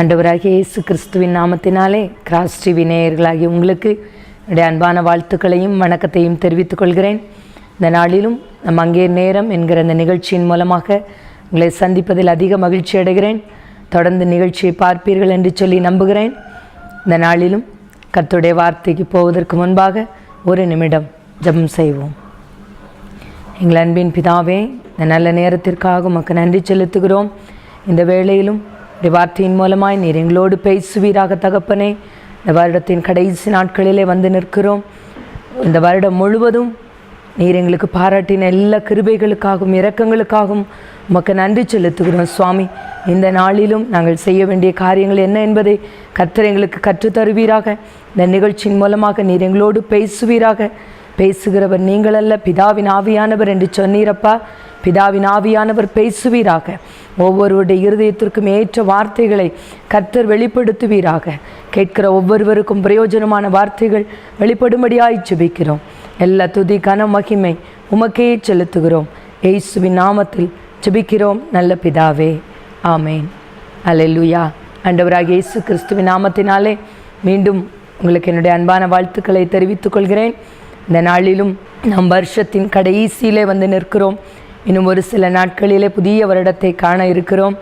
அண்டவராகிய இயேசு கிறிஸ்துவின் நாமத்தினாலே கிராஸ் டிவி நேயர்களாகிய உங்களுக்கு என்னுடைய அன்பான வாழ்த்துக்களையும் வணக்கத்தையும் தெரிவித்துக் கொள்கிறேன். இந்த நாளிலும் நம் அங்கே நேரம் என்கிற இந்த நிகழ்ச்சியின் மூலமாக உங்களை சந்திப்பதில் அதிக மகிழ்ச்சி அடைகிறேன். தொடர்ந்து நிகழ்ச்சியை பார்ப்பீர்கள் என்று சொல்லி நம்புகிறேன். இந்த நாளிலும் கத்துடைய வார்த்தைக்கு போவதற்கு முன்பாக ஒரு நிமிடம் ஜெபம் செய்வோம். எங்கள் அன்பின் பிதாவே இந்த நல்ல நேரத்திற்காக உமக்கு நன்றி செலுத்துகிறோம். இந்த வேளையிலும் வார்த்தையின் மூலமாய் நீர் எங்களோடு பேசுவீராக தகப்பனே. இந்த வருடத்தின் கடைசி நாட்களிலே வந்து நிற்கிறோம். இந்த வருடம் முழுவதும் நீர் எங்களுக்கு பாராட்டின எல்லா கிருபைகளுக்காகவும் இரக்கங்களுக்காகவும் உமக்கு நன்றி செலுத்துகிறோம் சுவாமி. இந்த நாளிலும் நாங்கள் செய்ய வேண்டிய காரியங்கள் என்ன என்பதை கர்த்தர் எங்களுக்கு கற்றுத் தருவீராக இந்த நிகழ்ச்சியின் மூலமாக நீர் எங்களோடு பேசுவீராக. பேசுகிறவர் நீங்கள் அல்ல பிதாவின் ஆவியானவர் என்று சொன்னீரப்பா. பிதாவின் ஆவியானவர் பேசுவீராக. ஒவ்வொருவருடைய இருதயத்திற்கும் ஏற்ற வார்த்தைகளை கர்த்தர் வெளிப்படுத்துவீராக. கேட்கிற ஒவ்வொருவருக்கும் பிரயோஜனமான வார்த்தைகள் வெளிப்படும்படியாய் ஜெபிக்கிறோம். எல்லா துதி கன மகிமை உமக்கே செலுத்துகிறோம். ஏசுவின் நாமத்தில் ஜெபிக்கிறோம். நல்ல பிதாவே. ஆமேன். அலெல்லுயா. அண்டவராக இயேசு கிறிஸ்துவின் நாமத்தினாலே மீண்டும் உங்களுக்கு என்னுடைய அன்பான வாழ்த்துக்களை தெரிவித்துக் கொள்கிறேன். இந்த நாளிலும் நம் வருஷத்தின் கடைசியிலே வந்து நிற்கிறோம். இன்னும் ஒரு சில நாட்களிலே புதிய வருடத்தை காண இருக்கிறோம்.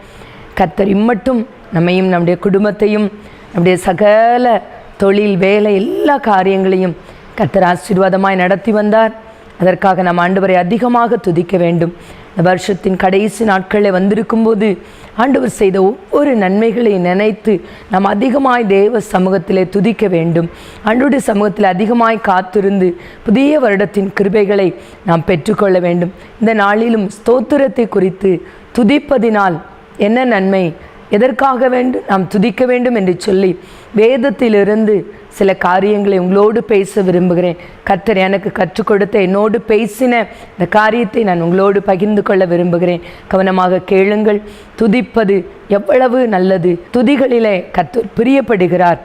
கத்தர் இம்மட்டும் நம்மையும் நம்முடைய குடும்பத்தையும் நம்முடைய சகல தொழில் வேலை எல்லா காரியங்களையும் கத்தர் ஆசீர்வாதமாய் நடத்தி வந்தார். அதற்காக நாம் ஆண்டவரை அதிகமாக துதிக்க வேண்டும். இந்த வருஷத்தின் கடைசி நாட்களில் வந்திருக்கும்போது ஆண்டவர் செய்த ஒவ்வொரு நன்மைகளை நினைத்து நாம் அதிகமாய் தேவ சமூகத்திலே துதிக்க வேண்டும். அன்றுடைய சமூகத்தில் அதிகமாய் காத்திருந்து புதிய வருடத்தின் கிருபைகளை நாம் பெற்றுக்கொள்ள வேண்டும். இந்த நாளிலும் ஸ்தோத்திரத்தை குறித்து துதிப்பதினால் என்ன நன்மை? எதற்காக வேண்டும்? நாம் துதிக்க வேண்டும் என்று சொல்லி வேதத்திலிருந்து சில காரியங்களை உங்களோடு பேச விரும்புகிறேன். கர்த்தர் எனக்கு கற்றுக் கொடுத்த என்னோடு பேசின இந்த காரியத்தை நான் உங்களோடு பகிர்ந்து கொள்ள விரும்புகிறேன். கவனமாக கேளுங்கள். துதிப்பது எவ்வளவு நல்லது. துதிகளிலே கர்த்தர் பிரியப்படுகிறார்.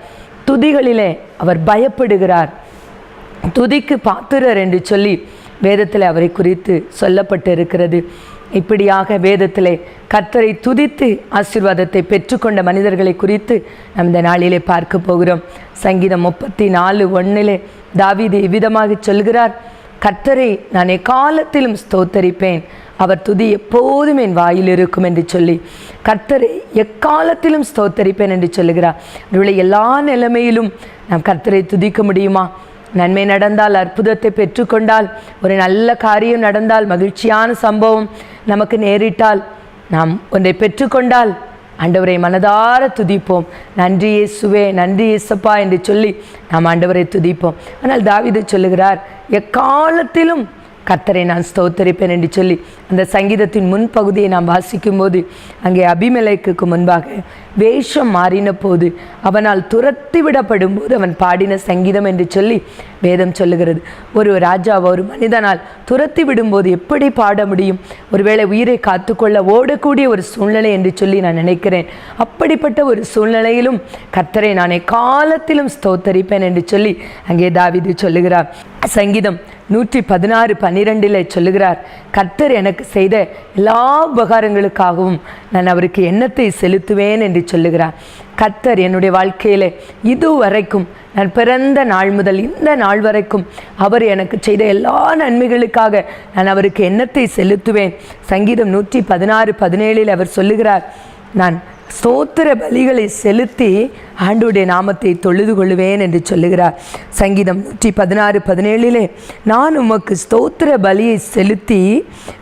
துதிகளிலே அவர் பயப்படுகிறார். துதிக்கு பாத்திரர் என்று சொல்லி வேதத்தில் அவரை குறித்து சொல்லப்பட்டு இருக்கிறது இப்படியாக வேதத்திலே கர்த்தரை துதித்து ஆசீர்வாதத்தை பெற்றுக்கொண்ட மனிதர்களை குறித்து நம் இந்த நாளிலே பார்க்க போகிறோம். சங்கீதம் முப்பத்தி நாலு ஒன்றிலே தாவீது இவ்விதமாக சொல்கிறார் கர்த்தரை நான் எக்காலத்திலும் ஸ்தோத்தரிப்பேன். அவர் துதி எப்போதும் என் வாயில் இருக்கும் என்று சொல்லி கர்த்தரை எக்காலத்திலும் ஸ்தோத்தரிப்பேன் என்று சொல்லுகிறார். இவளை எல்லா நிலைமையிலும் நாம் கர்த்தரை துதிக்க முடியுமா? நன்மை நடந்தால் அற்புதத்தை பெற்றுக்கொண்டால் ஒரு நல்ல காரியம் நடந்தால் மகிழ்ச்சியான சம்பவம் நமக்கு நேரிட்டால் நாம் ஒன்றை பெற்றுக்கொண்டால் ஆண்டவரை மனதார துதிப்போம். நன்றி இயேசுவே நன்றி இயேசப்பா என்று சொல்லி நாம் ஆண்டவரை துதிப்போம். ஆனால் தாவிதை சொல்லுகிறார் எக்காலத்திலும் கத்தரை நான் ஸ்தோத்தரிப்பேன் என்று சொல்லி அந்த சங்கீதத்தின் முன்பகுதியை நாம் வாசிக்கும்போது அங்கே அபிமலைக்கு முன்பாக வேஷம் மாறின போது அவனால் துரத்தி விடப்படும் போது அவன் பாடின சங்கீதம் என்று சொல்லி வேதம் சொல்லுகிறது. ஒரு ராஜா ஒரு மனிதனால் துரத்தி விடும்போது எப்படி பாட முடியும்? ஒருவேளை உயிரை காத்துக்கொள்ள ஓடக்கூடிய ஒரு சூழ்நிலை என்று சொல்லி நான் நினைக்கிறேன். அப்படிப்பட்ட ஒரு சூழ்நிலையிலும் கத்தரை நான் காலத்திலும் ஸ்தோத்தரிப்பேன் என்று சொல்லி அங்கே தாவிது சொல்லுகிறார். சங்கீதம் நூற்றி பதினாறு பன்னிரெண்டில் சொல்லுகிறார் கர்த்தர் எனக்கு செய்த எல்லா உபகாரங்களுக்காகவும் நான் அவருக்கு எண்ணத்தை செலுத்துவேன் என்று சொல்லுகிறார். கர்த்தர் என்னுடைய வாழ்க்கையில் இதுவரைக்கும் நான் பிறந்த நாள் முதல் இந்த நாள் வரைக்கும் அவர் எனக்கு செய்த எல்லா நன்மைகளுக்காக நான் அவருக்கு எண்ணத்தை செலுத்துவேன். சங்கீதம் நூற்றி பதினாறு பதினேழில் அவர் சொல்லுகிறார் நான் ஸ்தோத்திர பலிகளை செலுத்தி ஆண்டுடைய நாமத்தை தொழுது கொள்வேன் என்று சொல்லுகிறார். சங்கீதம் நூற்றி பதினாறு பதினேழிலே நான் உமக்கு ஸ்தோத்திர பலியை செலுத்தி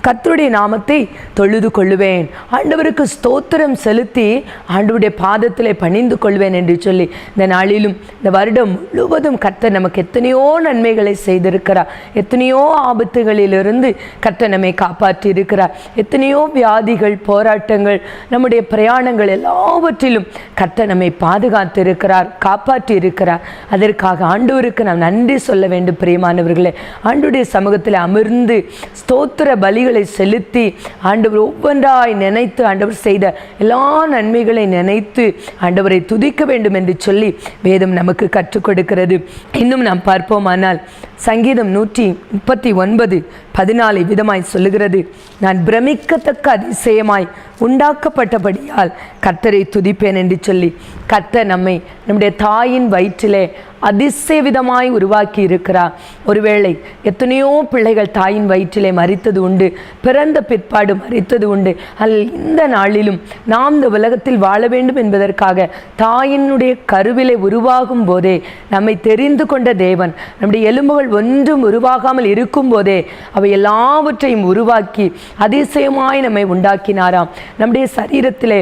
கர்த்தருடைய நாமத்தை தொழுது கொள்ளுவேன் ஆண்டவருக்கு ஸ்தோத்திரம் செலுத்தி ஆண்டவருடைய பாதத்தில் பணிந்து கொள்வேன் என்று சொல்லி இந்த நாளிலும் இந்த வருடம் முழுவதும் கர்த்தர் நமக்கு எத்தனையோ நன்மைகளை செய்திருக்கிறார். எத்தனையோ ஆபத்துகளிலிருந்து கர்த்தர் நம்மை காப்பாற்றி இருக்கிறார் எத்தனையோ வியாதிகள் போராட்டங்கள் நம்முடைய பிரயாணங்கள் எல்லாவற்றிலும் கர்த்தர் நம்மை பாதுகாத்து இருக்கிறார் காப்பாற்றி இருக்கிறார் அதற்காக ஆண்டவருக்கு நாம் நன்றி சொல்ல வேண்டும் பிரியமானவர்களே. ஆண்டுடைய சமூகத்தில் அமர்ந்து ஸ்தோத்திர பலிகளை செலுத்தி ஆண்டவர் ஒவ்வொன்றாய் நினைத்து ஆண்டவர் செய்த எல்லா நன்மைகளை நினைத்து ஆண்டவரை துதிக்க வேண்டும் என்று சொல்லி வேதம் நமக்கு கற்றுக் கொடுக்கிறது. இன்னும் நாம் பார்ப்போமானால் சங்கீதம் நூற்றி முப்பத்தி ஒன்பது பதினாலு விதமாய் சொல்லுகிறது. நான் பிரமிக்கத்தக்க அதிசயமாய் உண்டாக்கப்பட்டபடியால் கர்த்தரை துதிப்பேன் என்று சொல்லி கர்த்தர் நம்மை நம்முடைய தாயின் வயிற்றிலே அதிசயவிதமாய் உருவாக்கி இருக்கிறார் ஒருவேளை எத்தனையோ பிள்ளைகள் தாயின் வயிற்றிலே மறித்தது உண்டு பிறந்த பிற்பாடு மறித்தது உண்டு. அல் இந்த நாளிலும் நாம் இந்த உலகத்தில் வாழ வேண்டும் என்பதற்காக தாயினுடைய கருவிலை உருவாகும் போதே நம்மை தெரிந்து கொண்ட தேவன் நம்முடைய எலும்புகள் ஒன்றும் உருவாகாமல் இருக்கும் போதே அவை எல்லாவற்றையும் உருவாக்கி அதிசயமாய் நம்மை உண்டாக்கினாராம். நம்முடைய சரீரத்திலே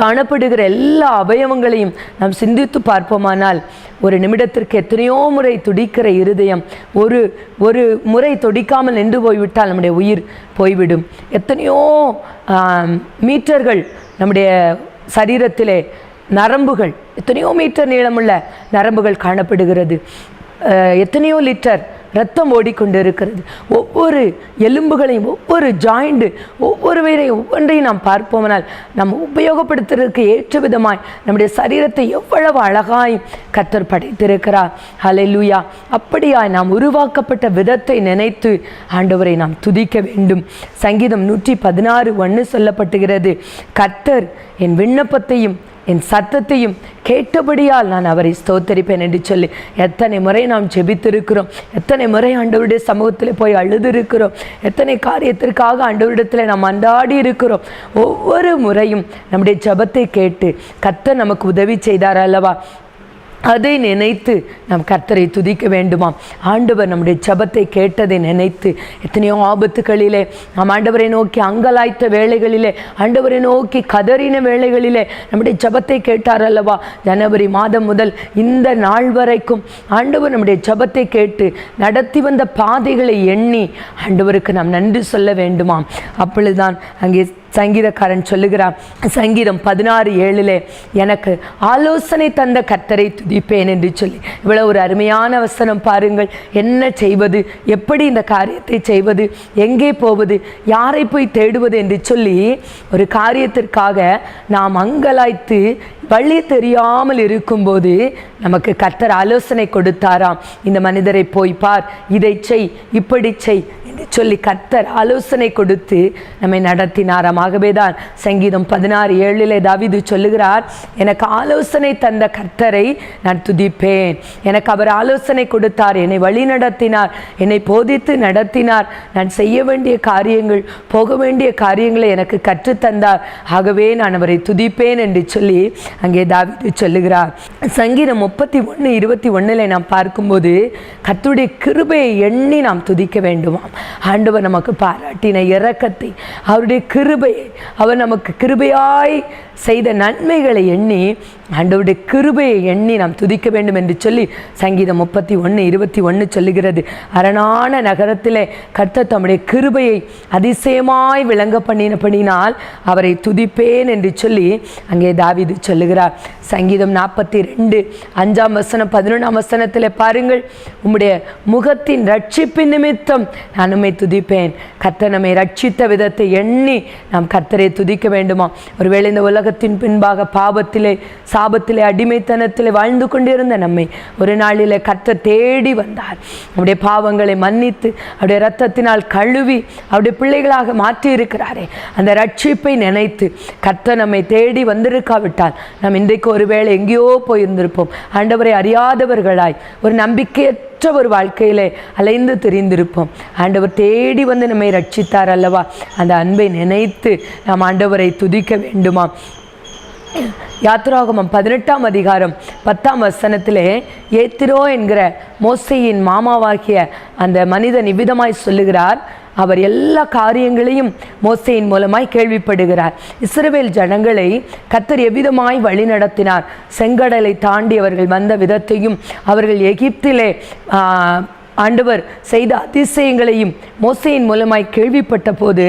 காணப்படுகிற எல்லா அவயவங்களையும் நாம் சிந்தித்து பார்ப்போமானால் ஒரு நிமிடத்திற்கு எத்தனையோ முறை துடிக்கிற இருதயம் ஒரு ஒரு முறை துடிக்காமல் நின்று போய்விட்டால் நம்முடைய உயிர் போய்விடும். எத்தனையோ மீட்டர்கள் நம்முடைய சரீரத்திலே நரம்புகள் எத்தனையோ மீட்டர் நீளமுள்ள நரம்புகள் காணப்படுகிறது. எத்தனையோ லிட்டர் ரத்தம் ஓடிக்கொண்டிருக்கிறது. ஒவ்வொரு எலும்புகளையும் ஒவ்வொரு ஜாயிண்டு ஒவ்வொரு வயிறையும் ஒவ்வொன்றையும் நாம் பார்ப்போமானால் நாம் உபயோகப்படுத்துறதுக்கு ஏற்ற விதமாய் நம்முடைய சரீரத்தை எவ்வளவு அழகாய் கத்தர் படைத்திருக்கிறார். ஹலெலுயா அப்படியாய் நாம் உருவாக்கப்பட்ட விதத்தை நினைத்து ஆண்டவரை நாம் துதிக்க வேண்டும். சங்கீதம் நூற்றி பதினாறு ஒன்று சொல்லப்பட்டுகிறது. கத்தர் என் விண்ணப்பத்தையும் என் சத்தத்தையும் கேட்டபடியால் நான் அவரை ஸ்தோத்தரிப்பேன் என்று சொல்லி எத்தனை முறை நாம் ஜெபித்திருக்கிறோம். எத்தனை முறை ஆண்டவருடைய சமூகத்தில் போய் அழுதிருக்கிறோம். எத்தனை காரியத்திற்காக ஆண்டவரிடத்தில் நாம் அண்டாடி இருக்கிறோம். ஒவ்வொரு முறையும் நம்முடைய ஜெபத்தை கேட்டு கத்த நமக்கு உதவி செய்தார் அல்லவா? அதை நினைத்து நாம் கர்த்தரை துதிக்க வேண்டுமாம். ஆண்டவர் நம்முடைய சபத்தை கேட்டதை நினைத்து எத்தனையோ ஆபத்துகளிலே நாம் ஆண்டவரை நோக்கி அங்கலாய்த்த வேலைகளிலே ஆண்டவரை நோக்கி கதறின வேலைகளிலே நம்முடைய சபத்தை கேட்டார் அல்லவா? ஜனவரி மாதம் முதல் இந்த நாள் வரைக்கும் ஆண்டவர் நம்முடைய சபத்தை கேட்டு நடத்தி வந்த பாதைகளை எண்ணி ஆண்டவருக்கு நாம் நன்றி சொல்ல வேண்டுமாம். அப்பொழுதுதான் அங்கே சங்கீதக்காரன் சொல்லுகிறான் சங்கீதம் பதினாறு ஏழிலே எனக்கு ஆலோசனை தந்த கர்த்தரை துதிப்பேன் என்று சொல்லி. இவ்வளோ ஒரு அருமையான வசனம் பாருங்கள். என்ன செய்வது? எப்படி இந்த காரியத்தை செய்வது? எங்கே போவது? யாரை போய் தேடுவது என்று சொல்லி ஒரு காரியத்திற்காக நாம் அங்கலாய்த்து வழி தெரியாமல் இருக்கும்போது நமக்கு கர்த்தர் ஆலோசனை கொடுத்தாராம். இந்த மனிதரை போய் பார் இதை செய் இப்படி செய் என்று சொல்லி கர்த்தர் ஆலோசனை கொடுத்து நம்மை நடத்தினாராம் ஆகவே தான் சங்கீதம் பதினாறு ஏழிலே தாவீது சொல்லுகிறார் எனக்கு ஆலோசனை தந்த கர்த்தரை நான் துதிப்பேன். எனக்கு அவர் ஆலோசனை கொடுத்தார் என்னை வழி நடத்தினார் என்னை போதித்து நடத்தினார். நான் செய்ய வேண்டிய காரியங்கள் போக வேண்டிய காரியங்களை எனக்கு கற்றுத்தந்தார் ஆகவே நான் அவரை துதிப்பேன் என்று சொல்லி அங்கே தாவிது சொல்லுகிறார். சங்கீதம் முப்பத்தி ஒன்று இருபத்தி ஒன்றில் நாம் பார்க்கும்போது கத்துடைய கிருபையை எண்ணி நாம் துதிக்க வேண்டுமாம். ஆண்டவர் நமக்கு பாராட்டின இறக்கத்தை அவருடைய கிருபையை அவர் நமக்கு கிருபையாய் செய்த நன்மைகளை எண்ணி ஆண்டவருடைய கிருபையை எண்ணி நாம் துதிக்க வேண்டும் என்று சொல்லி சங்கீதம் முப்பத்தி ஒன்று இருபத்தி ஒன்று சொல்லுகிறது. அரணான நகரத்திலே கர்த்த தம்முடைய கிருபையை அதிசயமாய் விளங்க பண்ணினபடினால் அவரை துதிப்பேன் என்று சொல்லி அங்கே தாவிது சொல்லுகிறார். சங்கீதம் நாற்பத்தி ரெண்டு அஞ்சாம் வசனம் பதினொன்றாம் வசனத்தில் பாருங்கள். உம்முடைய முகத்தின் ரட்சிப்பின் நிமித்தம் நான் உண்மை துதிப்பேன். கர்த்தர் நம்மை ரட்சித்த விதத்தை எண்ணி நாம் கர்த்தரை துதிக்க வேண்டுமா? ஒருவேளை இந்த உலக உலகத்தின் பின்பாக பாவத்திலே சாபத்திலே அடிமைத்தனத்திலே வாழ்ந்து கொண்டிருந்த நம்மை ஒரு நாளிலே கத்த தேடி வந்தார். அவருடைய பாவங்களை மன்னித்து அவருடைய ரத்தத்தினால் கழுவி அவருடைய பிள்ளைகளாக மாற்றி இருக்கிறாரே அந்த ரட்சிப்பை நினைத்து கத்த நம்மை தேடி வந்திருக்காவிட்டால் நாம் இன்றைக்கு ஒருவேளை எங்கேயோ போயிருந்திருப்போம். ஆண்டவரை அறியாதவர்களாய் ஒரு நம்பிக்கையற்ற ஒரு வாழ்க்கையிலே அலைந்து தெரிந்திருப்போம். ஆண்டவர் தேடி வந்து நம்மை ரட்சித்தார் அல்லவா? அந்த அன்பை நினைத்து நாம் ஆண்டவரை துதிக்க வேண்டுமா? யாத்ராகமம் பதினெட்டாம் அதிகாரம் பத்தாம் வசனத்திலே ஏத்திரோ என்கிற மோசையின் மாமாவாகிய அந்த மனிதன் இவ்விதமாய் சொல்லுகிறார். அவர் எல்லா காரியங்களையும் மோசையின் மூலமாய் கேள்விப்படுகிறார். இஸ்ரவேல் ஜனங்களை கத்தர் எவ்விதமாய் வழி நடத்தினார்? செங்கடலை தாண்டி அவர்கள் வந்த விதத்தையும் அவர்கள் எகிப்திலே ஆண்டவர் செய்த அதிசயங்களையும் மோசையின் மூலமாய் கேள்விப்பட்ட போது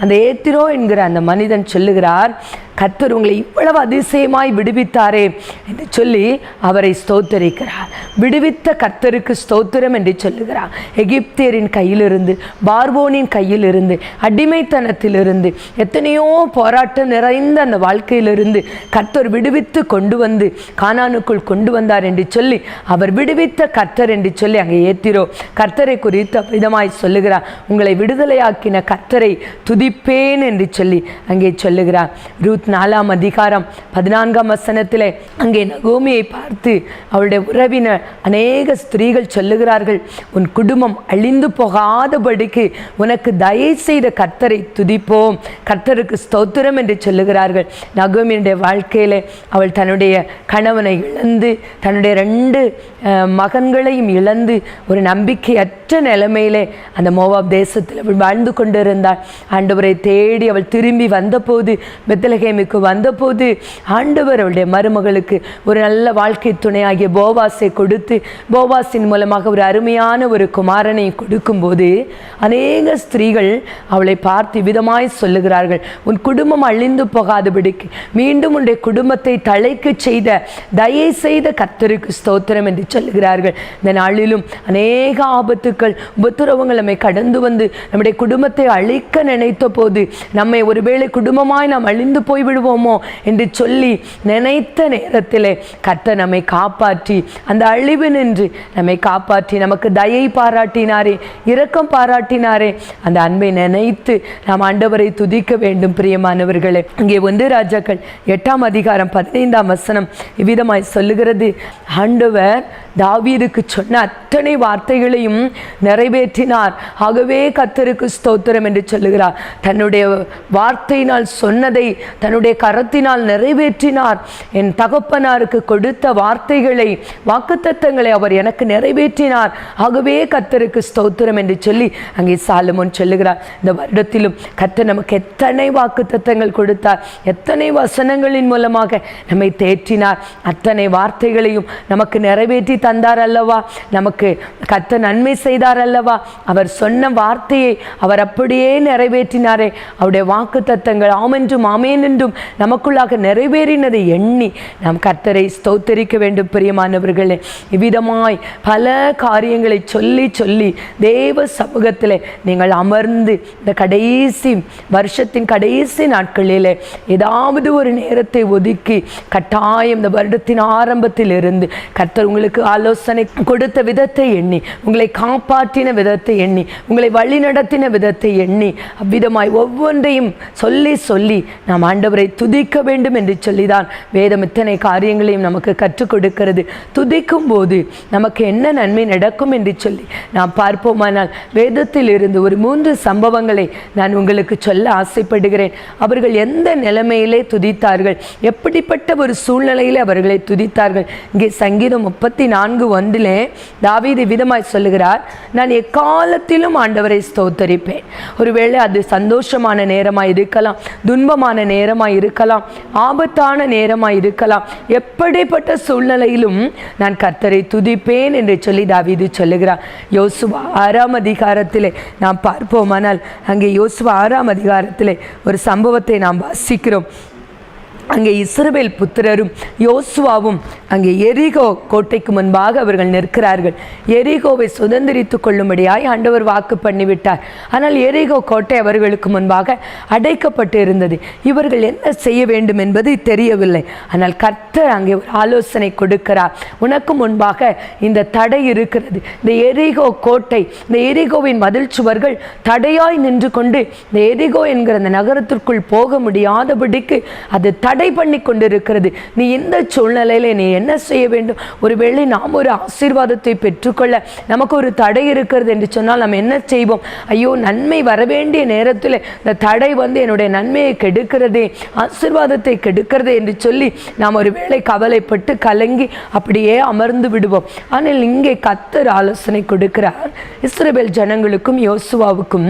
அந்த ஏத்திரோ என்கிற அந்த மனிதன் சொல்லுகிறார் கர்த்தர் உங்களை இவ்வளவு அதிசயமாய் விடுவித்தாரே என்று சொல்லி அவரை ஸ்தோத்தரிக்கிறார். விடுவித்த கர்த்தருக்கு ஸ்தோத்திரம் என்று சொல்லுகிறார். எகிப்தியரின் கையிலிருந்து பார்வோனின் கையிலிருந்து அடிமைத்தனத்திலிருந்து எத்தனையோ போராட்டம் நிறைந்த அந்த வாழ்க்கையிலிருந்து கர்த்தர் விடுவித்து கொண்டு வந்து கானானுக்குள் கொண்டு வந்தார் என்று சொல்லி அவர் விடுவித்த கர்த்தர் என்று சொல்லி அங்கே ஏத்திரோ கர்த்தரை குறித்து விதமாய் சொல்லுகிறார். உங்களை விடுதலையாக்கின கர்த்தரை துதிப்பேன் என்று சொல்லி அங்கே சொல்லுகிறார். ரூத் இருபத்தி நாலாம் அதிகாரம் பதினான்காம் வசனத்தில் அங்கே நகோமியை பார்த்து அவளுடைய உறவினர் அநேக ஸ்திரீகள் சொல்லுகிறார்கள் உன் குடும்பம் அழிந்து போகாதபடிக்கு உனக்கு தயவு செய்த கர்த்தரை துதிப்போம். கர்த்தருக்கு ஸ்தோத்திரம் என்று சொல்லுகிறார்கள். நகோமியுடைய வாழ்க்கையில் அவள் தன்னுடைய கணவனை இழந்து தன்னுடைய ரெண்டு அஹ், மகன்களையும் இழந்து ஒரு நம்பிக்கையற்ற நிலைமையிலே அந்த மோவாப் தேசத்தில் அவள் வாழ்ந்து கொண்டிருந்தாள். ஆண்டவரை தேடி அவள் திரும்பி வந்தபோது பெத்தலகேமுக்கு வந்தபோது ஆண்டவர் அவருடைய மருமகளுக்கு ஒரு நல்ல வாழ்க்கை துணையாகிய போவாஸை கொடுத்து போவாஸின் மூலமாக ஒரு அருமையான ஒரு குமாரனை கொடுக்கும்போது அநேக ஸ்திரீகள் அவளை பார்த்து விதமாய் சொல்லுகிறார்கள் உன் குடும்பம் அழிந்து போகாதபடிக்கு மீண்டும் உன்னுடைய குடும்பத்தை தலைக்கு செய்த தயை செய்த கத்தருக்கு ஸ்தோத்திரம் என்று சொல்லுகிறார்கள். இந்த நாளிலும் அநேக ஆபத்துக்கள் உபத்திரவங்கள் நம்மை கடந்து வந்து நம்முடைய குடும்பத்தை அழிக்க நினைத்த போது நம்மை ஒருவேளை குடும்பமாய் நாம் அழிந்து போய் விடுவோமோ என்று சொல்லி நினைத்த நேரத்திலே கத்த நம்மை காப்பாற்றி அந்த அழிவு நின்று நம்மை காப்பாற்றி நமக்கு தயை பாராட்டினாரே இரக்கம் பாராட்டினாரே அந்த அன்பை நினைத்து நாம் ஆண்டவரை துதிக்க வேண்டும். பிரியமானவர்களே இங்கே ஒன்று ராஜாக்கள் எட்டாம் அதிகாரம் பதினைந்தாம் வசனம் இவ்விதமாய் சொல்லுகிறது. ஆண்டவர் தாவீதுக்கு சொன்ன அத்தனை வார்த்தைகளையும் நிறைவேற்றினார். ஆகவே கத்தருக்கு ஸ்தோத்திரம் என்று சொல்லுகிறார். தன்னுடைய வார்த்தையினால் சொன்னதை தன்னுடைய கரத்தினால் நிறைவேற்றினார். என் தகப்பனாருக்கு கொடுத்த வார்த்தைகளை வாக்குத்தத்தங்களை அவர் எனக்கு நிறைவேற்றினார். ஆகவே கத்தருக்கு ஸ்தோத்திரம் என்று சொல்லி அங்கே சாலமோன் சொல்லுகிறார். இந்த வருடத்திலும் கத்தர் நமக்கு எத்தனை வாக்குத்தத்தங்கள் கொடுத்தார். எத்தனை வசனங்களின் மூலமாக நம்மை தேற்றினார். அத்தனை வார்த்தைகளையும் நமக்கு நிறைவேற்றி தந்தார் அல்லவா நமக்கு கத்த நன்மை செய்தார் அல்லவா அவர் சொன்ன வார்த்தையை அவர் அப்படியே நிறைவேற்றினாரே. அவருடைய வாக்கு தத்தங்கள் ஆமென்றும் ஆமேன் என்றும் நமக்குள்ளாக நிறைவேறினதை எண்ணி நாம் கர்த்தரை ஸ்தோத்தரிக்க வேண்டும் பிரியமானவர்களே. இவ்விதமாய் பல காரியங்களை சொல்லி சொல்லி தேவ சமூகத்தில் நீங்கள் அமர்ந்து இந்த கடைசி வருஷத்தின் கடைசி நாட்களில் ஏதாவது ஒரு நேரத்தை ஒதுக்கி கட்டாயம் இந்த வருடத்தின் ஆரம்பத்தில் இருந்து கர்த்தர் உங்களுக்கு ஆலோசனை கொடுத்த விதத்தை எண்ணி உங்களை காப்பாற்றின விதத்தை எண்ணி உங்களை வழிநடத்தின விதத்தை எண்ணி அவ்விதமாய் ஒவ்வொன்றையும் சொல்லி சொல்லி நாம் ஆண்டவரை துதிக்க வேண்டும் என்று சொல்லிதான் வேதம் இத்தனை காரியங்களையும் நமக்கு கற்றுக் கொடுக்கிறது. துதிக்கும் போது நமக்கு என்ன நன்மை நடக்கும் என்று சொல்லி நாம் பார்ப்போமானால் வேதத்தில் இருந்து ஒரு மூன்று சம்பவங்களை நான் உங்களுக்கு சொல்ல ஆசைப்படுகிறேன். அவர்கள் எந்த நிலைமையிலே துதித்தார்கள்? எப்படிப்பட்ட ஒரு சூழ்நிலையிலே அவர்களை துதித்தார்கள்? இங்கே சங்கீதம் முப்பத்தி நாலு நான்கு ஒன்றிலே தாவீது விதமாய் சொல்லுகிறார் நான் எக்காலத்திலும் ஆண்டவரை ஸ்தோத்தரிப்பேன். ஒருவேளை அது சந்தோஷமான நேரமாக இருக்கலாம் துன்பமான நேரமாக இருக்கலாம் ஆபத்தான நேரமாக இருக்கலாம் எப்படிப்பட்ட சூழ்நிலையிலும் நான் கர்த்தரை துதிப்பேன் என்று சொல்லி தாவீது சொல்லுகிறார். யோசுவா ஆறாம் அதிகாரத்திலே நாம் பார்ப்போமானால் அங்கே யோசுவா ஆறாம் அதிகாரத்திலே ஒரு சம்பவத்தை நாம் வாசிக்கிறோம். அங்கே இஸ்ரவேல் புத்திரரும் யோசுவாவும் அங்கே எரிகோ கோட்டைக்கு முன்பாக அவர்கள் நிற்கிறார்கள். எரிகோவை சுதந்திரித்து கொள்ளும்படியாய் ஆண்டவர் வாக்கு பண்ணிவிட்டார். ஆனால் எரிகோ கோட்டை அவர்களுக்கு முன்பாக அடைக்கப்பட்டு இருந்தது இவர்கள் என்ன செய்ய வேண்டும் என்பது தெரியவில்லை. ஆனால் கர்த்தர் அங்கே ஒரு ஆலோசனை கொடுக்கிறார். உனக்கு முன்பாக இந்த தடை இருக்கிறது. இந்த எரிகோ கோட்டை இந்த எரிகோவின் மதில் சுவர்கள் தடையாய் நின்று கொண்டு இந்த எரிகோ என்கிற அந்த நகரத்திற்குள் போக முடியாதபடிக்கு அது தடை பண்ணி கொண்டிருக்கிறது. நீ இந்த சூழ்நிலையில நீ என்ன செய்ய வேண்டும்? ஒருவேளை நாம் ஒரு ஆசீர்வாதத்தை பெற்றுக்கொள்ள நமக்கு ஒரு தடை இருக்கிறது என்று சொன்னால் நாம் என்ன செய்வோம்? ஐயோ நன்மை வர வேண்டிய நேரத்தில் இந்த தடை வந்து என்னுடைய நன்மையை கெடுக்கிறதே ஆசீர்வாதத்தை கெடுக்கிறதே என்று சொல்லி நாம் ஒரு வேளை கவலைப்பட்டு கலங்கி அப்படியே அமர்ந்து விடுவோம். ஆனால் இங்கே கத்தர் ஆலோசனை கொடுக்கிறார். இஸ்ரேபேல் ஜனங்களுக்கும் யோசுவாவுக்கும்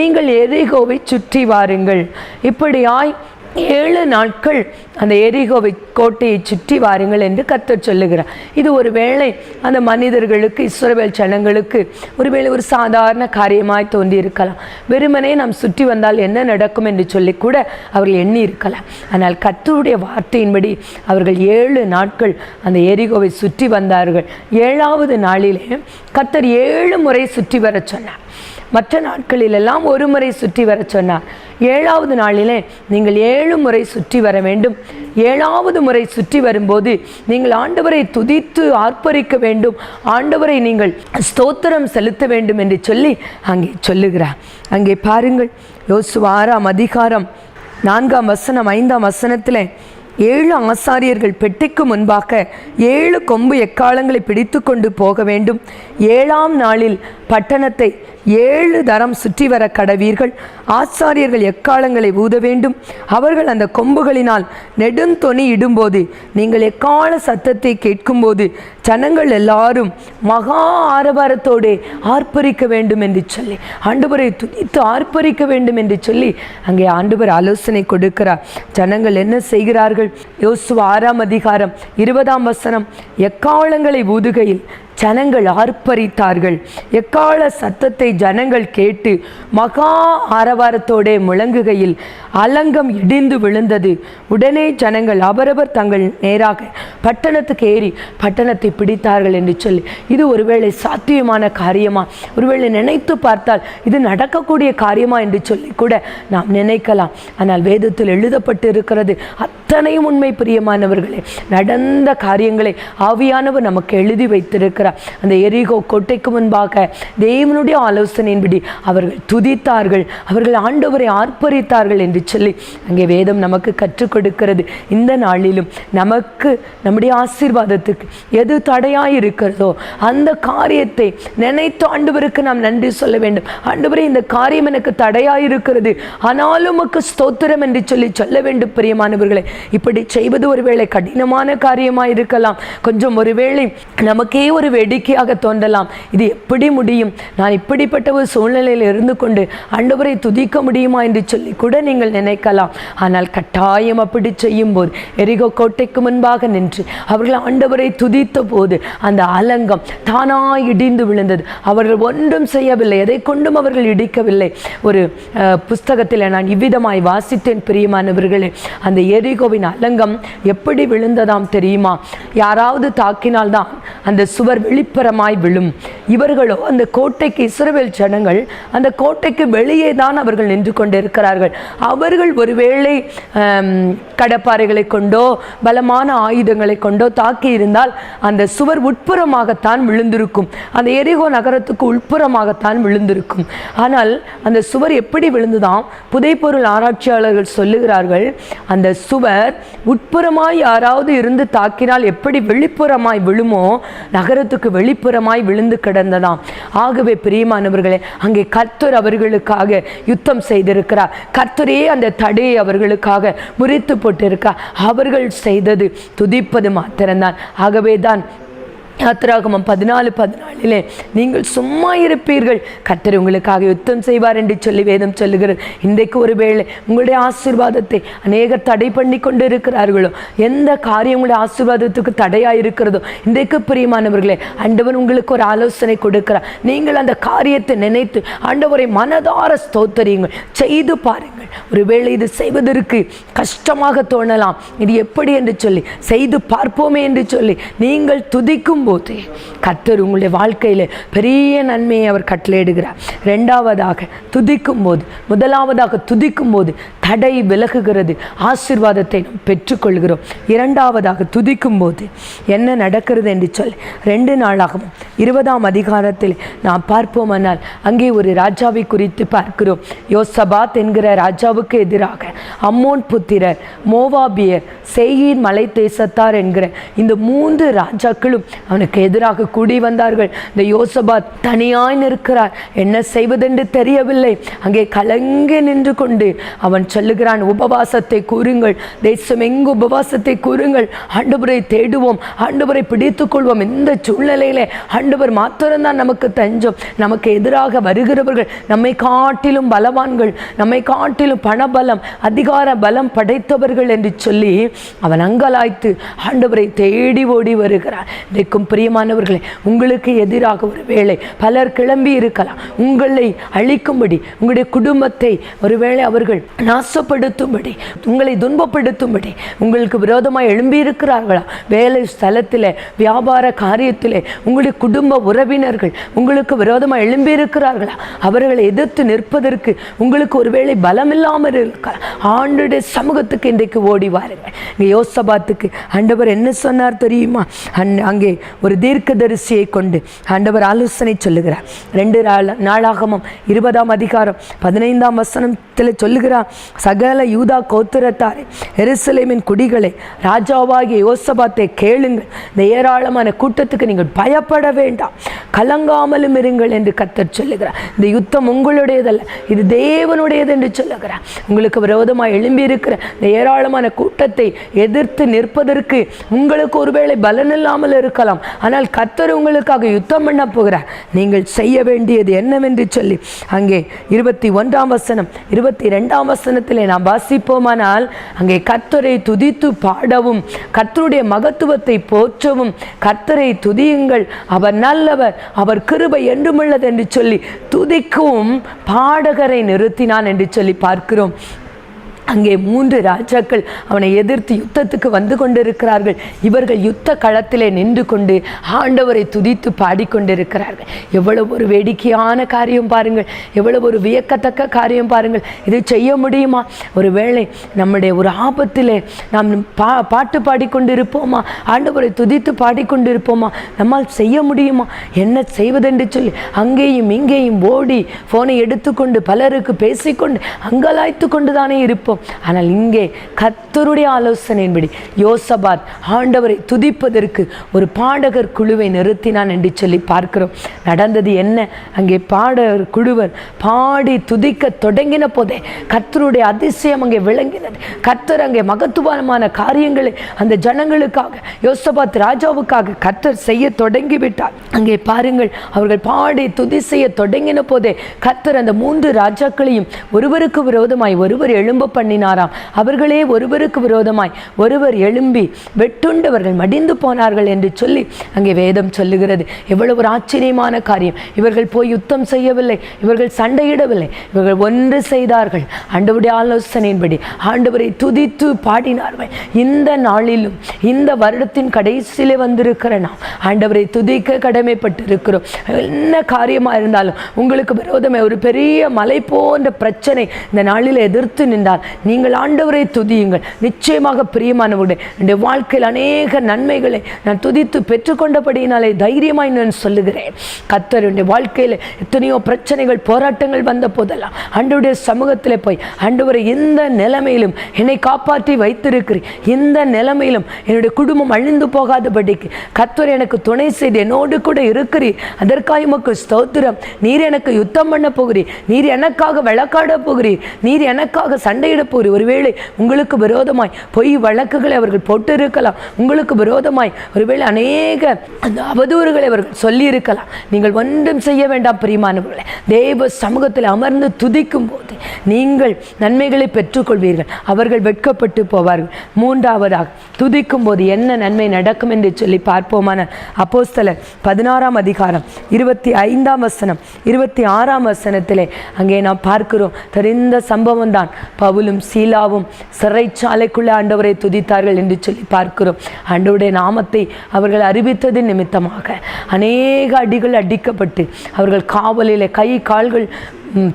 நீங்கள் எரிகோவை சுற்றி வாருங்கள். இப்படியாய் ஏழு நாட்கள் அந்த எரிகோவை கோட்டையை சுற்றி வாருங்கள் என்று கத்தர் சொல்லுகிறார். இது ஒரு வேளை அந்த மனிதர்களுக்கு இஸ்ரவேல் ஜனங்களுக்கு ஒருவேளை ஒரு சாதாரண காரியமாய் தோன்றி இருக்கலாம் வெறுமனே நாம் சுற்றி வந்தால் என்ன நடக்கும் என்று சொல்லி கூட அவர்கள் எண்ணி இருக்கலாம் ஆனால் கத்தருடைய வார்த்தையின்படி அவர்கள் ஏழு நாட்கள் அந்த எரிகோவை சுற்றி வந்தார்கள். ஏழாவது நாளிலே கத்தர் ஏழு முறை சுற்றி வரச் சொன்னார். மற்ற நாட்களிலெல்லாம் ஒரு முறை சுற்றி வர சொன்னார். ஏழாவது நாளிலே நீங்கள் ஏழு முறை சுற்றி வர வேண்டும். ஏழாவது முறை சுற்றி வரும்போது நீங்கள் ஆண்டவரை துதித்து ஆர்ப்பரிக்க வேண்டும். ஆண்டவரை நீங்கள் ஸ்தோத்திரம் செலுத்த வேண்டும் என்று சொல்லி அங்கே சொல்லுகிறார். அங்கே பாருங்கள் யோசு ஆறாம் அதிகாரம் நான்காம் வசனம் ஐந்தாம் வசனத்தில் ஏழு ஆசாரியர்கள் பெட்டிக்கு முன்பாக ஏழு கொம்பு எக்காலங்களை பிடித்து கொண்டு போக வேண்டும். ஏழாம் நாளில் பட்டணத்தை ஏழு தரம் சுற்றி வர கடவீர்கள். ஆச்சாரியர்கள் எக்காலங்களை ஊத வேண்டும்? அவர்கள் அந்த கொம்புகளினால் நெடுந்தொனி இடும்போது நீங்கள் எக்கால சத்தத்தை கேட்கும்போது ஜனங்கள் எல்லாரும் மகா ஆரவாரத்தோடு ஆர்ப்பரிக்க வேண்டும் என்று சொல்லி ஆண்டுபரை துதித்து ஆர்ப்பரிக்க வேண்டும் என்று சொல்லி அங்கே ஆண்டுபர் ஆலோசனை கொடுக்கிறார். ஜனங்கள் என்ன செய்கிறார்கள்? யோசுவ ஆறாம் அதிகாரம் இருபதாம் வசனம் எக்காலங்களை ஊதுகையில் ஜனங்கள் ஆர்ப்பரித்தார்கள். எக்கால சத்தத்தை ஜனங்கள் கேட்டு மகா ஆரவாரத்தோடே முழங்குகையில் அலங்கம் இடிந்து விழுந்தது. உடனே ஜனங்கள் அவரவர் தங்கள் நேராக பட்டணத்துக்கு ஏறி பட்டணத்தை பிடித்தார்கள் என்று சொல்லி இது ஒருவேளை சாத்தியமான காரியமா? ஒருவேளை நினைத்து பார்த்தால் இது நடக்கக்கூடிய காரியமா என்று சொல்லி கூட நாம் நினைக்கலாம். ஆனால் வேதத்தில் எழுதப்பட்டு இருக்கிறது அத்தனையும் உண்மை பிரியமானவர்களே நடந்த காரியங்களை ஆவியானவர் நமக்கு எழுதி வைத்திருக்கிறார். அந்த எரிகோ கொட்டைக்கு முன்பாக தேவனுடைய ஆலோசனையின்படி அவர்கள் துதித்தார்கள். அவர்கள் ஆண்டவரை ஆர்ப்பரித்தார்கள் என்று சொல்லி அங்கே வேதம் நமக்கு கற்றுக் கொடுக்கிறது. இந்த நாளிலும் நமக்கு நம்முடைய ஆசீர்வாதத்துக்கு எது தடையாக இருக்கிறதோ அந்த காரியத்தை நினைத்து ஆண்டவருக்கு நாம் நன்றி சொல்ல வேண்டும். ஆண்டவரே இந்த காரியம் எனக்கு தடையாக இருக்கிறது ஆனாலும் உமக்கு ஸ்தோத்திரம் என்று சொல்லி சொல்ல வேண்டும் பிரியமானவர்களே. இப்படி செய்வது ஒருவேளை கடினமான காரியமாக இருக்கலாம் கொஞ்சம் ஒருவேளை நமக்கே ஒரு வேடிக்கையாக தோன்றலாம். இது எப்படி முடியும்? நான் இப்படிப்பட்ட ஒரு சூழ்நிலையில் இருந்து கொண்டு ஆண்டவரை துதிக்க முடியுமா என்று சொல்லி கூட நீங்கள் நினைக்கலாம். ஆனால் கட்டாயம் அப்படி செய்யும் போது எரிகோ கோட்டைக்கு முன்பாக நின்று அவர்கள் ஆண்டவரை துதித்த போது அந்த அலங்கம் தானாய் இடிந்து விழுந்தது. அவர்கள் ஒன்றும் செய்யவில்லை. எதை கொண்டும் அவர்கள் இடிக்கவில்லை. ஒரு புஸ்தகத்தில் நான் இவ்விதமாய் வாசித்தேன் பிரியமானவர்களே. அந்த எரிகோவின் அலங்கம் எப்படி விழுந்ததாம் தெரியுமா? யாராவது தாக்கினால்தான் அந்த சுவர் வெளிப்புறமாய் விழும். இவர்களோ அந்த கோட்டைக்கு இஸ்ரவேல் ஜனங்கள் அந்த கோட்டைக்கு வெளியே தான் அவர்கள் நின்று கொண்டிருக்கிறார்கள். அவர்கள் ஒருவேளை கடப்பாறைகளை கொண்டோ பலமான ஆயுதங்களை கொண்டோ தாக்கி இருந்தால் அந்த சுவர் உட்புறமாகத்தான் விழுந்திருக்கும். அந்த எரிகோ நகரத்துக்கு உட்புறமாகத்தான் விழுந்திருக்கும். ஆனால் அந்த சுவர் எப்படி விழுந்துதான் புதைப்பொருள் ஆராய்ச்சியாளர்கள் சொல்லுகிறார்கள் அந்த சுவர் உட்புறமாய் யாராவது இருந்து தாக்கினால் எப்படி வெளிப்புறமாய் விழுமோ நகரத்துக்கு வெளிப்புறமாய் விழுந்து கிடந்ததாம். ஆகவே பிரியமானவர்களே அங்கே கர்த்தர் அவர்களுக்காக யுத்தம் செய்திருக்கிறார். கர்த்தரே அந்த தடையை அவர்களுக்காக முறித்து போட்டிருக்கார் அவர்கள் செய்தது துதிப்பது மாத்திரம்தான். ஆகவே தான் யாத்திராகமம் பதினாலு பதினாலிலே நீங்கள் சும்மா இருப்பீர்கள். கத்தர் உங்களுக்காக யுத்தம் செய்வார் என்று சொல்லி வேதம் சொல்லுகிறது. இன்றைக்கு ஒருவேளை உங்களுடைய ஆசீர்வாதத்தை அநேகர் தடை பண்ணி கொண்டு இருக்கிறார்களோ எந்த காரியம் உங்களுடைய ஆசீர்வாதத்துக்கு தடையாக இருக்கிறதோ இன்றைக்கு பிரியமானவர்களே ஆண்டவன் உங்களுக்கு ஒரு ஆலோசனை கொடுக்கிறார். நீங்கள் அந்த காரியத்தை நினைத்து ஆண்டவரை மனதார ஸ்தோத்தரியுங்கள். செய்து பாருங்கள். ஒருவேளை இது செய்வதற்கு கஷ்டமாக தோணலாம். இது எப்படி என்று சொல்லி செய்து பார்ப்போமே என்று சொல்லி நீங்கள் துதிக்கும் போது கர்த்தர் உங்களுடைய வாழ்க்கையில் பெரிய நன்மையை அவர் கட்டளையிடுகிறார் ரெண்டாவதாக துதிக்கும் போது முதலாவதாக துதிக்கும் போது தடை விலகுகிறது. ஆசீர்வாதத்தை நாம் பெற்றுக்கொள்கிறோம். இரண்டாவதாக துதிக்கும் போது என்ன நடக்கிறது என்று சொல்லி ரெண்டு நாளாகவும் இருபதாம் அதிகாரத்தில் நாம் பார்ப்போமானால் அங்கே ஒரு ராஜாவை குறித்து பார்க்கிறோம். யோசபாத் என்கிற ராஜாவுக்கு எதிராக அம்மோன் புத்திரர் மோவாபியர் செய்யின் மலை தேசத்தார் என்கிற இந்த மூன்று ராஜாக்களும் அவனுக்கு எதிராக கூடி வந்தார்கள். இந்த யோசபாத் தனியாய் நிற்கிறார். என்ன செய்வதென்று தெரியவில்லை. அங்கே கலங்கி நின்று கொண்டு அவன் சொல்லுகிறான் உபவாசத்தை கூறுங்கள். தேசம் எங்கு உபவாசத்தை கூறுங்கள். ஆண்டவரை தேடுவோம். ஆண்டவரை பிடித்துக் கொள்வோம் இந்த சூழ்நிலையிலே ஆண்டவர் மாத்திரம்தான் நமக்கு தஞ்சம். நமக்கு எதிராக வருகிறவர்கள் நம்மை காட்டிலும் பலவான்கள் நம்மை காட்டிலும் பணபலம் அதிகார பலம் படைத்தவர்கள் என்று சொல்லி அவன் அங்கலாய்த்து ஆண்டவரை தேடி ஓடி வருகிறார் இன்றைக்கும் பிரியமானவர்களே உங்களுக்கு எதிராக ஒரு வேளை பலர் கிளம்பி இருக்கலாம். உங்களை அழிக்கும்படி உங்களுடைய குடும்பத்தை ஒருவேளை அவர்கள் நாசப்படுத்தும்படி உங்களை துன்பப்படுத்தும்படி உங்களுக்கு விரோதமாக எழும்பி இருக்கிறார்களா? வேலை ஸ்தலத்தில் வியாபார காரியத்தில் உங்களுடைய குடும்ப உறவினர்கள் உங்களுக்கு விரோதமாக எழும்பி இருக்கிறார்களா? அவர்களை எதிர்த்து நிற்பதற்கு உங்களுக்கு ஒருவேளை பலம் இல்லாமல் இருக்கலாம். ஆண்டுடைய சமூகத்துக்கு இன்றைக்கு ஓடி வாருங்க இங்கே யோசபாத்துக்கு ஆண்டவர் என்ன சொன்னார் தெரியுமா? அந் அங்கே ஒரு தீர்க்கதரிசியை கொண்டு ஆண்டவர் ஆலோசனை சொல்லுகிறார். ரெண்டு நாள் நாளாகமம் இருபதாம் அதிகாரம் பதினைந்தாம் வசனத்தில் சொல்லுகிறார் சகல யூதா கோத்திரத்தாரே எருசலேமின் குடிகளை ராஜாவாகிய யோசபாத்தை கேளுங்கள். இந்த ஏராளமான கூட்டத்துக்கு நீங்கள் பயப்பட வேண்டாம். கலங்காமலும் இருங்கள் என்று கத்தர் சொல்லுகிறார். இந்த யுத்தம் உங்களுடையதல்ல இது தேவனுடையது என்று சொல்லுகிறார். உங்களுக்கு விரோதமாக எழும்பி இருக்கிற இந்த ஏராளமான கூட்டத்தை எதிர்த்து நிற்பதற்கு உங்களுக்கு ஒருவேளை பலன் இல்லாமல் இருக்கலாம். ஆனால் கத்தர் உங்களுக்காக யுத்தம் பண்ண போகிறார் நீங்கள் செய்ய வேண்டியது என்னவென்று சொல்லி அங்கே இருபத்தி ஒன்றாம் வசனம் இருபத்தி ரெண்டாம் வசனத்தில் நாம் வாசிப்போமானால் அங்கே கத்தரை துதித்து பாடவும் கர்த்தருடைய மகத்துவத்தை போற்றவும் கர்த்தரை துதியுங்கள். அவர் நல்லவர் அவர் கிருபை என்றுமுள்ளது என்று சொல்லி துதிக்கும் பாடகரை நிறுத்தினான் என்று சொல்லி பார்க்கிறோம். அங்கே மூன்று ராஜாக்கள் அவனை எதிர்த்து யுத்தத்துக்கு வந்து கொண்டிருக்கிறார்கள். இவர்கள் யுத்த களத்திலே நின்று கொண்டு ஆண்டவரை துதித்து பாடிக்கொண்டிருக்கிறார்கள். எவ்வளவு ஒரு வேடிக்கையான காரியம் பாருங்கள். எவ்வளவு ஒரு வியக்கத்தக்க காரியம் பாருங்கள். இது செய்ய முடியுமா? ஒரு வேளை நம்முடைய ஒரு ஆபத்திலே நாம் பா பாட்டு பாடிக்கொண்டிருப்போமா? ஆண்டவரை துதித்து பாடிக்கொண்டிருப்போமா? நம்மால் செய்ய முடியுமா? என்ன செய்வதென்று சொல்லி அங்கேயும் இங்கேயும் ஓடி ஃபோனை எடுத்துக்கொண்டு பலருக்கு பேசிக்கொண்டு அங்கலாய்த்து கொண்டு தானே இருப்போம். ஆனால் இங்கே கத்தருடைய ஆலோசனையின்படி யோசபாத் ஆண்டவரை துதிப்பதற்கு ஒரு பாடகர் குழுவை நிறுத்தினான் என்று சொல்லி பார்க்கிறோம். நடந்தது என்ன? அங்கே பாடகர் குழுவர் பாடி துதிக்க தொடங்கின போதே கர்த்தருடைய அதிசயம் அங்கே விளங்கினது. கர்த்தர் அங்கே மகத்துவமான காரியங்களை அந்த ஜனங்களுக்காக யோசபாத் ராஜாவுக்காக கர்த்தர் செய்ய தொடங்கி விட்டார் அங்கே பாருங்கள் அவர்கள் பாடி துதி செய்ய தொடங்கின போதே கர்த்தர் அந்த மூன்று ராஜாக்களையும் ஒருவருக்கு விரோதமாய் ஒருவர் எழும்ப பண்ணினாராம். அவர்களே ஒருவருக்கு விரோதமாய் ஒருவர் எழும்பி வெட்டுண்டவர்கள் மடிந்து போனார்கள் என்று சொல்லி அங்கே வேதம் சொல்லுகிறது. எவ்வளவு ஒரு ஆச்சரியமான காரியம். இவர்கள் போய் யுத்தம் செய்யவில்லை இவர்கள் சண்டையிடவில்லை இவர்கள் ஒன்று செய்தார்கள். ஆண்டவருடைய ஆலோசனையின்படி ஆண்டவரை துதித்து பாடினார்கள். இந்த நாளிலும் இந்த வருடத்தின் கடைசியிலே வந்திருக்கிற நாம் ஆண்டவரை துதிக்க கடமைப்பட்டிருக்கிறோம். என்ன காரியமாக இருந்தாலும் உங்களுக்கு விரோதமே ஒரு பெரிய மலை போன்ற பிரச்சனை இந்த நாளில் எதிர்த்து நின்றால் நீங்கள் ஆண்டவரை துதியுங்கள். நிச்சயமாக பிரியமானவர்களே என்னுடைய வாழ்க்கையில் அநேக நன்மைகளை நான் துதித்து பெற்றுக்கொண்டபடியினாலே தைரியமாய் நான் சொல்லுகிறேன். கத்தர் என்னுடைய வாழ்க்கையில் எத்தனையோ பிரச்சனைகள் போராட்டங்கள் வந்த போதெல்லாம் ஆண்டவருடைய சமூகத்தில் போய் ஆண்டவரை எந்த நிலைமையிலும் என்னை காப்பாற்றி வைத்திருக்கிறேன் எந்த நிலைமையிலும் என்னுடைய குடும்பம் அழிந்து போகாதபடிக்கு கத்தர் எனக்கு துணை செய்து என்னோடு கூட இருக்கிறீர். அதற்காக உமக்கு ஸ்தோத்திரம். நீர் எனக்கு யுத்தம் பண்ண போகிறீர். நீர் எனக்காக விளக்காட போகிறீர். நீர் எனக்காக சண்டையிட போகிறீர் ஒருவேளை உங்களுக்கு விரோதமாய் பொய் வழக்குகளை அவர்கள் போட்டு இருக்கலாம் உங்களுக்கு விரோதமாய் ஒருவேளை அநேக அந்த அவதூறுகளை அவர்கள் சொல்லி இருக்கலாம் நீங்கள் ஒன்றும் செய்ய வேண்டாம் பிரியமானவர்களே. தேவ சமூகத்தில் அமர்ந்து துதிக்கும் போது நீங்கள் நன்மைகளை பெற்றுக்கொள்வீர்கள். அவர்கள் வெட்கப்பட்டு போவார்கள். மூன்றாவதாக துதிக்கும் போது என்ன நன்மை நடக்கும் என்று சொல்லி பார்ப்போமான அப்போஸ்தலர் பதினாறாம் அதிகாரம் இருபத்தி ஐந்தாம் வசனம் இருபத்தி ஆறாம் வசனத்திலே அங்கே நாம் பார்க்கிறோம். தெரிந்த சம்பவம் தான் பவுலும் சீலாவும் சிறைச்சாலைக்குள்ளே ஆண்டவரை துதித்தார்கள் என்று சொல்லி பார்க்கிறோம். ஆண்டவருடைய நாமத்தை அவர்கள் அறிவித்தது நிமித்தமாக அநேக அடிகள் அடிக்கப்பட்டு அவர்கள் காவலில் கை கால்கள்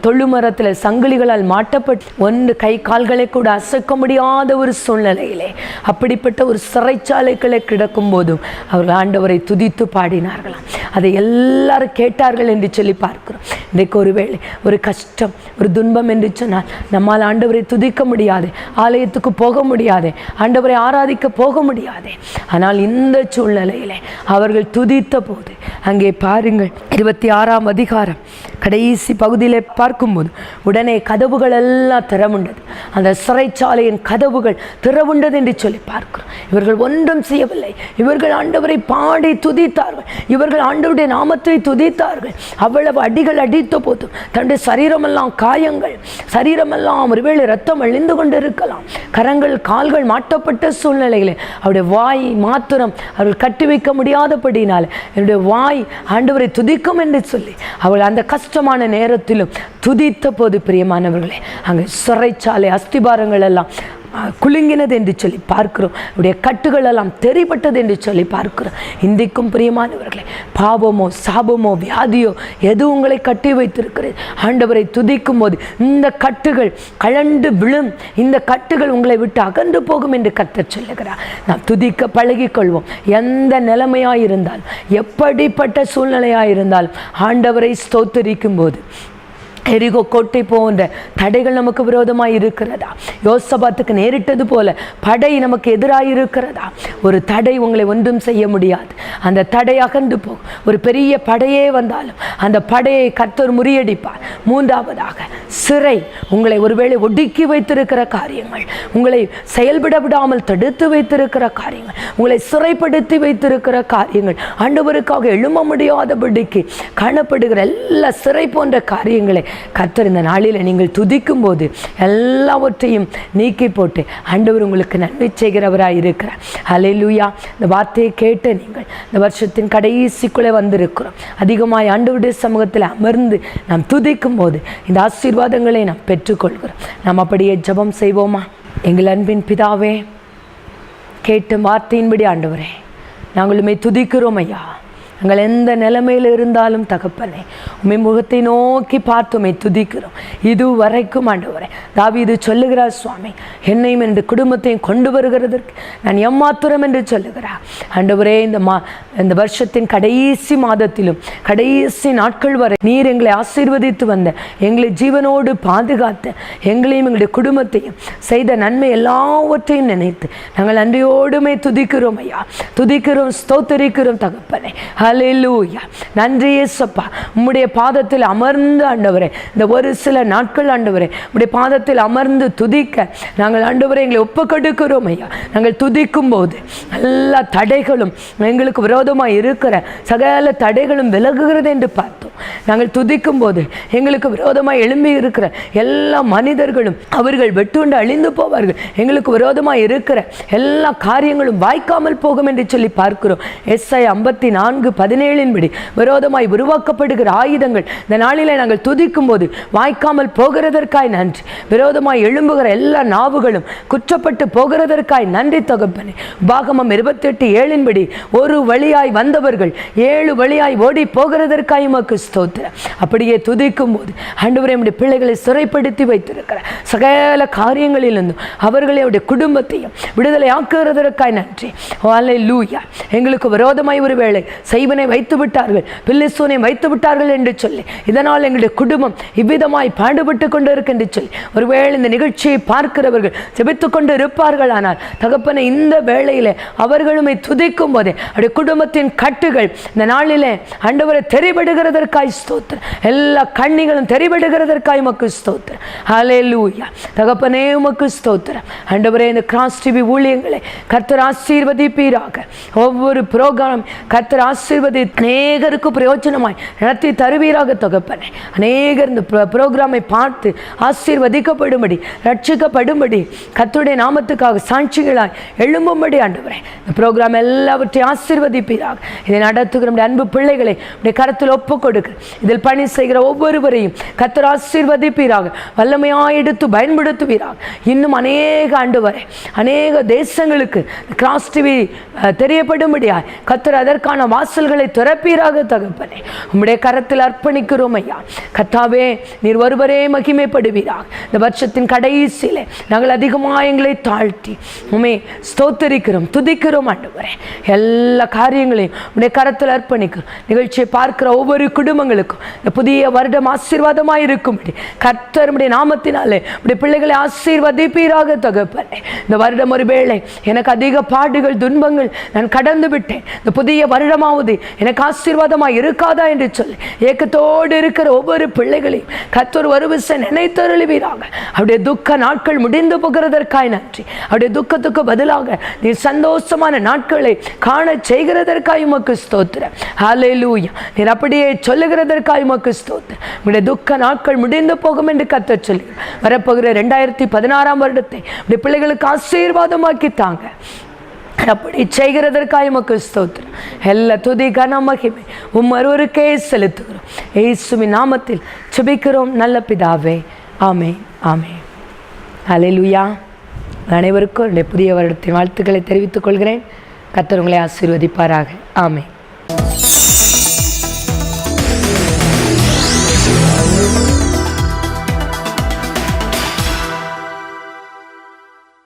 தொழுமரத்தில் சங்கிலிகளால் மாட்டப்பட்டு ஒன்று கை கால்களை கூட அசைக்க முடியாத ஒரு சூழ்நிலையிலே அப்படிப்பட்ட ஒரு சிறைச்சாலைகளை கிடக்கும் போதும் அவர்கள் ஆண்டவரை துதித்து பாடினார்களாம். அதை எல்லாரும் கேட்டார்கள் என்று சொல்லி பார்க்கிறோம். இன்றைக்கு ஒருவேளை ஒரு கஷ்டம் ஒரு துன்பம் என்று சொன்னால் நம்மால் ஆண்டவரை துதிக்க முடியாது ஆலயத்துக்கு போக முடியாது ஆண்டவரை ஆராதிக்க போக முடியாது. ஆனால் இந்த சூழ்நிலையிலே அவர்கள் துதித்த போது அங்கே பாருங்கள் இருபத்தி ஆறாம் அதிகாரம் கடைசி பகுதியிலே பார்க்கும்போது உடனே கதவுகள் எல்லாம் திறவுண்டது. அந்த சிறைச்சாலையின் கதவுகள் திறவுண்டது என்று சொல்லி பார்க்கிறோம். இவர்கள் ஒன்றும் செய்யவில்லை. இவர்கள் ஆண்டவரை பாடி துதித்தார்கள். இவர்கள் ஆண்டவருடைய நாமத்தை துதித்தார்கள். அவ்வளவு அடிகள் அடித்த போதும் தன்னுடைய சரீரமெல்லாம் காயங்கள் சரீரமெல்லாம் ஒருவேளை ரத்தம் அழிந்து கொண்டிருக்கலாம். கரங்கள் கால்கள் மாட்டப்பட்ட சூழ்நிலையில் அவருடைய வாய் மாத்திரம் அவர்கள் கட்டி வைக்க முடியாதபடினால் என்னுடைய வாய் ஆண்டவரை துதிக்கும் என்று சொல்லி அவள் அந்த கஷ்டமான நேரத்திலும் துதித்த போது பிரியமானவர்களே அங்கே சிறைச்சாலை அஸ்திபாரங்கள் எல்லாம் குலுங்கினது என்று சொல்லி பார்க்கிறோம். அவருடைய கட்டுகள் எல்லாம் தெரிபட்டது என்று சொல்லி பார்க்கிறோம். இன்றைக்கும் பிரியமானவர்களே பாவமோ சாபமோ வியாதியோ எது உங்களை கட்டி வைத்திருக்கிறது? ஆண்டவரை துதிக்கும் போது இந்த கட்டுகள் கழண்டு விழும். இந்த கட்டுகள் உங்களை விட்டு அகன்று போகும் என்று கர்த்தர் சொல்லுகிறார். நாம் துதிக்க பழகிக்கொள்வோம் எந்த நிலைமையாக இருந்தாலும் எப்படிப்பட்ட சூழ்நிலையாக இருந்தாலும் ஆண்டவரை ஸ்தோத்தரிக்கும் போது எரிகோ கோட்டை போன்ற தடைகள் நமக்கு விரோதமாக இருக்கிறதா? யோசபாத்துக்கு நேரிட்டது போல படை நமக்கு எதிராக இருக்கிறதா? ஒரு தடை உங்களை ஒன்றும் செய்ய முடியாது. அந்த தடை அகன்று போகும் ஒரு பெரிய படையே வந்தாலும் அந்த படையை கத்தர் முறியடிப்பார். மூன்றாவதாக சிறை உங்களை ஒருவேளை ஒடுக்கி வைத்திருக்கிற காரியங்கள் உங்களை செயல்பட விடாமல் தடுத்து வைத்திருக்கிற காரியங்கள் உங்களை சிறைப்படுத்தி வைத்திருக்கிற காரியங்கள் ஆண்டவருக்காக எழும முடியாதபடிக்கு காணப்படுகிற எல்லா சிறை போன்ற காரியங்களை கர்த்தர் இந்த நாளில் நீங்கள் துதிக்கும் போது எல்லாவற்றையும் நீக்கி போட்டு ஆண்டவர் உங்களுக்கு நன்மை செய்கிறவராக இருக்கிறார். ஹalleluya இந்த வார்த்தையை கேட்டு நீங்கள் இந்த வருஷத்தின் கடைசிக்குள்ளே வந்திருக்கிறோம். அதிகமாய் ஆண்டவருடைய சமூகத்தில் அமர்ந்து நாம் துதிக்கும் போது இந்த ஆசீர்வாதங்களை நாம் பெற்றுக்கொள்கிறோம். நாம் அப்படியே ஜெபம் செய்வோமா? எங்கள் அன்பின் பிதாவே கேட்ட வார்த்தையின்படி ஆண்டவரே நாங்களுமே துதிக்கிறோம் ஐயா. நாங்கள் எந்த நிலைமையில் இருந்தாலும் தகப்பனே உண்மை முகத்தை நோக்கி பார்த்துமை துதிக்கிறோம். இது வரைக்கும் ஆண்டவரே இது சொல்லுகிறார் சுவாமி என்னையும் இந்த குடும்பத்தையும் கொண்டு வருகிறதற்கு நான் எம்மாத்திரம் என்று சொல்லுகிறார். ஆண்டவரே இந்த மா இந்த வருஷத்தின் கடைசி மாதத்திலும் கடைசி நாட்கள் வரை நீர் எங்களை ஆசீர்வதித்து வந்த எங்களை ஜீவனோடு பாதுகாத்த எங்களையும் எங்களுடைய குடும்பத்தையும் செய்த நன்மை எல்லாவற்றையும் நினைத்து நாங்கள் நன்றியோடுமே துதிக்கிறோம் ஐயா. துதிக்கிறோம் ஸ்தோத்தரிக்கிறோம் தகப்பனே. ஹலெலூயா நன்றி இயேசப்பா. உம்முடைய பாதத்தில் அமர்ந்து ஆண்டவரே இந்த ஒரு சில நாட்கள் ஆண்டவரே உம்முடைய பாதத்தில் அமர்ந்து துதிக்க நாங்கள் ஆண்டவரே எங்களை ஒப்புக்கொடுக்கிறோம் ஐயா. நாங்கள் துதிக்கும் போது எல்லா தடைகளும் எங்களுக்கு விரோதமாக இருக்கிற சகல தடைகளும் விலகுகிறது என்று பார்த்தோம். நாங்கள் துதிக்கும் போது எங்களுக்கு விரோதமாக எழும்பி இருக்கிற எல்லா மனிதர்களும் அவர்கள் வெட்டுண்டு அழிந்து போவார்கள். எங்களுக்கு விரோதமாக இருக்கிற எல்லா காரியங்களும் வாய்க்காமல் போகும் என்று சொல்லி பார்க்கிறோம். எஸ்ஐ ஐம்பத்தி நான்கு பதினேழின் படி விரோதமாய் உருவாக்கப்படுகிற ஆயுதங்கள். இந்த நாளில நாங்கள் துதிக்கும் போது வாய்க்காமல் போகிறதற்காய் நன்றி. விரோதமாய் எழும்புகிற எல்லா நாவுகளும் குற்றப்பட்டு போகிறதற்காய் நன்றி தகப்பனே. பாகமம் இருபத்தெட்டு ஏழின்படி ஒரு வழியாய் வந்தவர்கள் ஏழு வழியாய் ஓடி போகிறதற்காய் உமக்கு ஸ்தோத்திரம். அப்படியே துதிக்கும் போது ஆண்டவரே நம்முடைய பிள்ளைகளை சிறைப்படுத்தி வைத்திருக்கிற சகல காரியங்களிலிருந்தும் அவர்களை அவருடைய குடும்பத்தையும் விடுதலை ஆக்குகிறதற்காய் நன்றி. லூயா எங்களுக்கு விரோதமாய் ஒரு வேளை செய்வனை வைத்து விட்டார்கள் பில்லிசூனை வைத்து விட்டார்கள் என்று சொல்லி. இதனால் எங்களுடைய குடும்பம் இவ்விதமாய் பாடுபட்டு கொண்டு என்று சொல்லி. ஒருவேளை இந்த நிகழ்ச்சியை பார்க்கிறவர்கள் ஜெபித்து கொண்டு இருப்பார்கள். ஆனால் தகப்பனை இந்த வேளையில் அவர்களுமே துதிக்கும் போதே அவருடைய குடும்பத்தின் கட்டுகள் இந்த நாளிலே ஆண்டவரை தெரிவிடுகிறதற்காய் ஸ்தோத்திரம். எல்லா கண்ணிகளும் தெரிவிடுகிறதற்காய் உமக்கு ஸ்தோத்திரம். ஹலே லூயா தகப்பனே உமக்கு ஸ்தோத்திரம். ஆண்டவரே இந்த கிராஸ் டிவி ஊழியங்களை கர்த்தர் ஆசீர்வதிப்பீராக. ஒவ்வொரு புரோகிராம் கர்த்தர் ஆசீர் ஆசீர்வதி அநேகருக்கு பிரயோஜனமாய் நடத்தி தருவீராக தகப்பனே. அநேகர் இந்த ப்ரோக்ராமை பார்த்து ஆசீர்வதிக்கப்படும்படி ரட்சிக்கப்படும்படி கத்துடைய நாமத்துக்காக சாட்சிகளாய் எழும்பும்படி ஆண்டவரே. இந்த ப்ரோக்ராம் எல்லாவற்றையும் ஆசீர்வதிப்பீராக. இதை நடத்துகிற அன்பு பிள்ளைகளை உடைய கரத்தில் ஒப்பு கொடுக்க இதில் பணி செய்கிற ஒவ்வொருவரையும் கத்தர் ஆசீர்வதிப்பீராக. வல்லமையாக எடுத்து பயன்படுத்துவீராக. இன்னும் அநேக ஆண்டு வரை அநேக தேசங்களுக்கு கிராஸ் டிவி தெரியப்படும்படியாய் கத்தர் அதற்கான வாசல் வாசல்களை திறப்பீராக தகப்பனே. உம்முடைய கரத்தில் அர்ப்பணிக்கிறோம் ஐயா. கத்தாவே நீர் ஒருவரே மகிமைப்படுவீராக. இந்த வருஷத்தின் கடைசியிலே நாங்கள் அதிகமாக எங்களை தாழ்த்தி உமே ஸ்தோத்தரிக்கிறோம் துதிக்கிறோம் ஆண்டவரே. எல்லா காரியங்களையும் உடைய கரத்தில் அர்ப்பணிக்கிறோம் நிகழ்ச்சியை பார்க்கிற ஒவ்வொரு குடும்பங்களுக்கும் இந்த புதிய வருடம் ஆசீர்வாதமாக இருக்கும்படி கர்த்தருடைய நாமத்தினாலே உடைய பிள்ளைகளை ஆசீர்வதிப்பீராக தகப்பனே. இந்த வருடம் ஒரு வேளை எனக்கு அதிக பாடுகள் துன்பங்கள் நான் கடந்து விட்டேன். இந்த புதிய வருடமாவது எனக்கு ஆசீர்வாதமாக இருக்காதா என்று சொல்லி ஏக்கத்தோடு இருக்கிற ஒவ்வொரு பிள்ளைகளையும் கத்தொரு ஒரு நினைத்தருளுவீராக அவருடைய துக்க நாட்கள் முடிந்து போகிறதற்காய் நன்றி. அவருடைய துக்கத்துக்கு பதிலாக நீ சந்தோஷமான நாட்களை காண செய்கிறதற்காய் உமக்கு ஸ்தோத்திரம். லூயா நீர் அப்படியே சொல்லுகிறதற்காய் உமக்கு ஸ்தோத்திரம். உங்களுடைய துக்க நாட்கள் முடிந்து போகும் என்று கத்த சொல்லி வரப்போகிற ரெண்டாயிரத்தி பதினாறாம் வருடத்தை உடைய பிள்ளைகளுக்கு ஆசீர்வாதமாக்கி தாங்க. அப்படி செய்கிறதற்காக உமக்கு ஸ்தோத்திரம். எல்லா துதி கன மகிமை உம் ஒருவருக்கே செலுத்துகிறோம். ஏசுமி நாமத்தில் சுபிக்கிறோம் நல்ல பிதாவே. ஆமே ஆமே அலையிலுயா அனைவருக்கும் என்னுடைய புதிய வருடத்தின் வாழ்த்துக்களை தெரிவித்துக் கொள்கிறேன். கத்தர் உங்களை ஆசீர்வதிப்பாராக. ஆமே